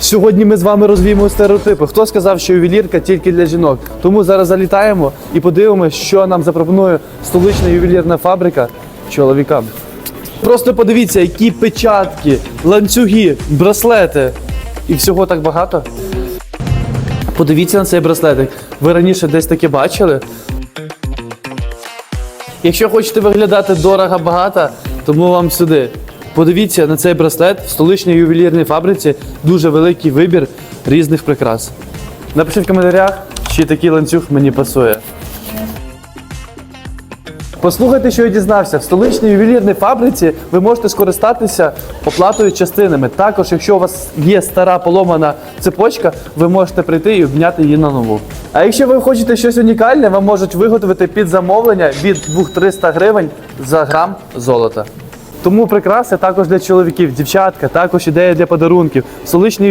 Сьогодні ми з вами розвіємо стереотипи. Хто сказав, що ювелірка тільки для жінок? Тому зараз залітаємо і подивимося, що нам запропонує столична ювелірна фабрика чоловікам. Просто подивіться, які печатки, ланцюги, браслети. І всього так багато. Подивіться на цей браслетик. Ви раніше десь таке бачили? Якщо хочете виглядати дорого багато, тому вам сюди. Подивіться на цей браслет в столичній ювелірній фабриці дуже великий вибір різних прикрас. Напишіть в коментарях, чи такий ланцюг мені пасує. Послухайте, що я дізнався. В столичній ювелірній фабриці ви можете скористатися оплатою частинами. Також, якщо у вас є стара поломана цепочка, ви можете прийти і обняти її на нову. А якщо ви хочете щось унікальне, вам можуть виготовити під замовлення від 200-300 гривень за грам золота. Тому прикраси також для чоловіків, дівчатка, також ідея для подарунків. Столичний